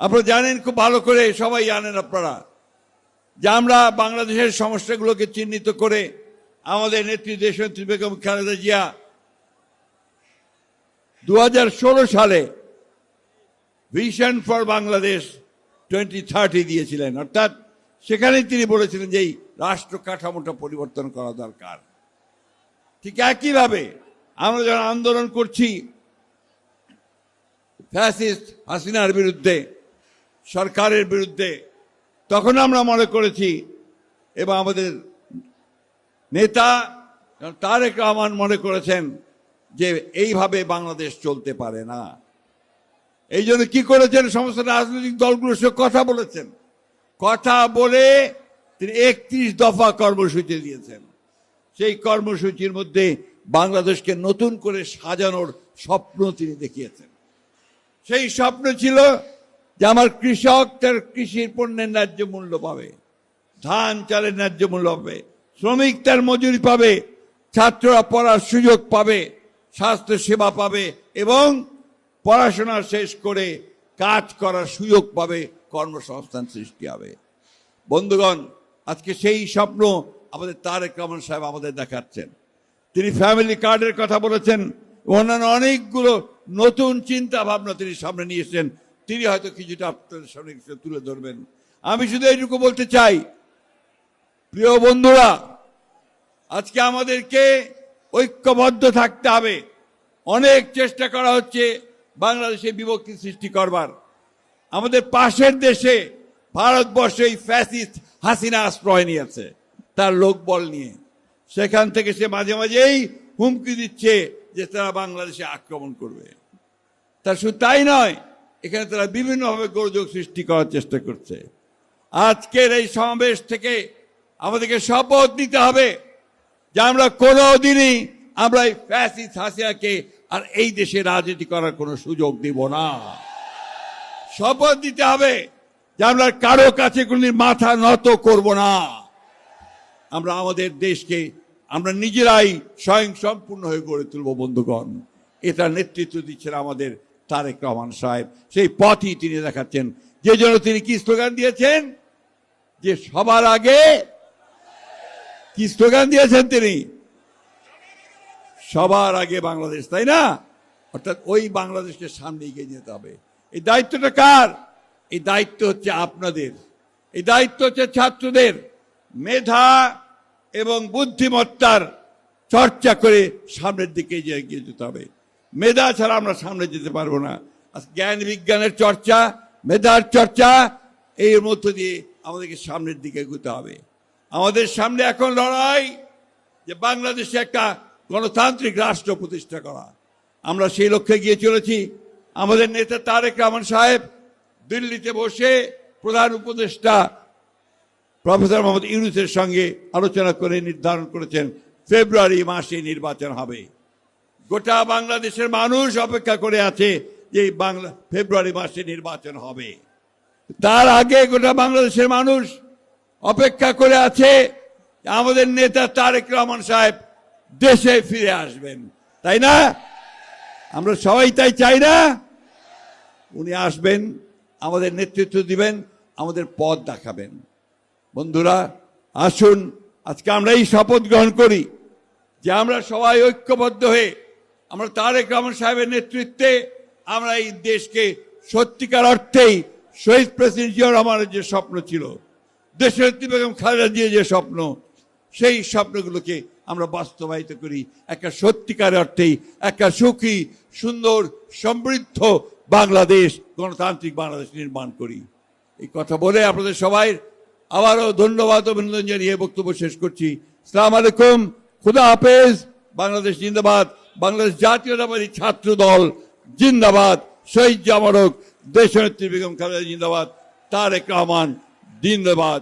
আপনারা জানেন, খুব ভালো করে সবাই জানেন আপনারা, যে আমরা বাংলাদেশের সমস্যাগুলোকে চিহ্নিত করে আমাদের নেত্রী দেশনেত্রী বেগম খালেদা জিয়া দু হাজার ষোলো সালে vision for Bangladesh twenty thirty দিয়েছিলেন। অর্থাৎ সেখানেই তিনি বলেছিলেন যে এই রাষ্ট্র কাঠামোটা পরিবর্তন করা দরকার। ঠিক একইভাবে আমরা যারা আন্দোলন করছি, ফ্যাসিস্ট হাসিনার বিরুদ্ধে সরকারের বিরুদ্ধে। তখন আমরা মনে করেছি, এবং আমাদের নেতা তারেক রহমান মনে করেছেন যে এইভাবে বাংলাদেশ চলতে পারে না। এই জন্য কি করেছেন? সমস্ত রাজনৈতিক দলগুলোর সঙ্গে কথা বলেছেন। কথা বলে তিনি একত্রিশ দফা কর্মসূচি দিয়েছেন। সেই কর্মসূচির মধ্যে বাংলাদেশকে নতুন করে সাজানোর স্বপ্ন তিনি দেখিয়েছেন। সেই স্বপ্ন ছিল যে আমার কৃষক তার কৃষির পণ্যের ন্যায্য মূল্য পাবে, ধান চালের ন্যায্য মূল্য পাবে শ্রমিক তার মজুরি পাবে, ছাত্ররা পড়ার সুযোগ পাবে স্বাস্থ্য সেবা পাবে এবং পড়াশোনা শেষ করে কাজ করার সুযোগ পাবে, কর্মসংস্থান সৃষ্টি হবে। বন্ধুগণ, আজকে সেই স্বপ্ন আমাদের তারেক রহমান সাহেব আমাদের দেখাচ্ছেন। তিনি ফ্যামিলি কার্ডের কথা বলেছেন অন্যান্য অনেকগুলো নতুন চিন্তা ভাবনা তিনি সামনে নিয়ে এসেছেন তিনি হয়তো কিছুটা আপনাদের সামনে তুলে ধরবেন। আমি শুধু এইটুকু বলতে চাই, প্রিয় বন্ধুরা, আজকে আমাদেরকে ঐক্যবদ্ধ থাকতে হবে। অনেক চেষ্টা করা হচ্ছে বাংলাদেশে বিভক্তি সৃষ্টি করবার। আমাদের পাশের দেশে ভারতবর্ষে এই ফ্যাসিস্ট হাসিনা আশ্রয় নিয়েছে, তার লোকবল নিয়ে। সেখান থেকে সে মাঝে মাঝেই হুমকি দিচ্ছে যে তারা বাংলাদেশে আক্রমণ করবে। তার শুধু তাই নয় এখানে তারা বিভিন্নভাবে গোলযোগ সৃষ্টি করার চেষ্টা করছে। আজকের এই সমাবেশ থেকে আমাদেরকে শপথ নিতে হবে যে আমরা কোনো দিনই আমরা এই ফ্যাসিস্ট হাসিনাকে আর এই দেশে রাজনীতি করার কোনো সুযোগ দিব না। শপথ দিতে হবে যে আমরা কারও কাছে কোনদিন মাথা নত করব না। আমরা আমাদের দেশকে আমরা নিজেরাই স্বয়ং সম্পূর্ণ হয়ে গড়ে তুলব, বন্ধুগণ। এটা নেতৃত্ব দিচ্ছেন আমাদের তারেক রহমান সাহেব, সেই পথই তিনি দেখাচ্ছেন। যে জন্য তিনি কি স্লোগান দিয়েছেন? যে সবার আগে কি স্লোগান দিয়েছেন তিনি? সবার আগে বাংলাদেশ, তাই না? অর্থাৎ ওই বাংলাদেশকে সামনে এগিয়ে যেতে হবে। এই দায়িত্বটা কার? এই দায়িত্ব হচ্ছে আপনাদের। এই দায়িত্ব হচ্ছে ছাত্রদের। মেধা এবং বুদ্ধিমত্তার চর্চা করে সামনের দিকে এগিয়ে যেতে হবে। মেধা ছাড়া আমরা সামনে যেতে পারব না। জ্ঞান বিজ্ঞানের চর্চা, মেধার চর্চা, এর মধ্য দিয়ে আমাদেরকে সামনের দিকে এগোতে হবে। আমাদের সামনে এখন লড়াই যে বাংলাদেশে একটা গণতান্ত্রিক রাষ্ট্র প্রতিষ্ঠা করা। আমরা সেই লক্ষ্যে গিয়ে চলেছি। আমাদের নেতা তারেক রহমান সাহেব দিল্লিতে বসে প্রধান উপদেষ্টা প্রফেসর মোহাম্মদ ইউনুসের সঙ্গে আলোচনা করে নির্ধারণ করেছেন, ফেব্রুয়ারি মাসে নির্বাচন হবে। গোটা বাংলাদেশের মানুষ অপেক্ষা করে আছে যে বাংলা ফেব্রুয়ারি মাসে নির্বাচন হবে। তার আগে গোটা বাংলাদেশের মানুষ অপেক্ষা করে আছে আমাদের নেতা তারেক রহমান সাহেব দেশে ফিরে আসবেন। তাই না? আমরা সবাই তাই চাই না? উনি আসবেন, আমাদের নেতৃত্ব দিবেন, আমাদের পথ দেখাবেন। বন্ধুরা, আসুন, আজকে আমরা এই শপথ গ্রহণ করি যে আমরা সবাই ঐক্যবদ্ধ হয়ে আমরা তারেক রহমান সাহেবের নেতৃত্বে আমরা এই দেশকে সত্যিকার অর্থেই শহীদ প্রেসিডেন্ট জিয়া রহমানের যে স্বপ্ন ছিল, দেশের বেগম খালেদা জিয়া যে স্বপ্ন, সেই স্বপ্নগুলোকে আমরা বাস্তবায়িত করি। একটা সত্যিকার অর্থেই একটা সুখী, সুন্দর, সমৃদ্ধ বাংলাদেশ, গণতান্ত্রিক বাংলাদেশ নির্মাণ করি। এই কথা বলে আপনাদের সবাই আবারও ধন্যবাদ, অভিনন্দন জানিয়ে বক্তব্য শেষ করছি। সালাম আলাইকুম, খুদা হাফেজ, বাংলাদেশ জিন্দাবাদ। বাংলাদেশ জাতীয়তাবাদী ছাত্র দল জিন্দাবাদ শহীদ জামারক দেশনেত্রী বেগম খালেদা জিন্দাবাদ তারেক রহমান জিন্দাবাদ।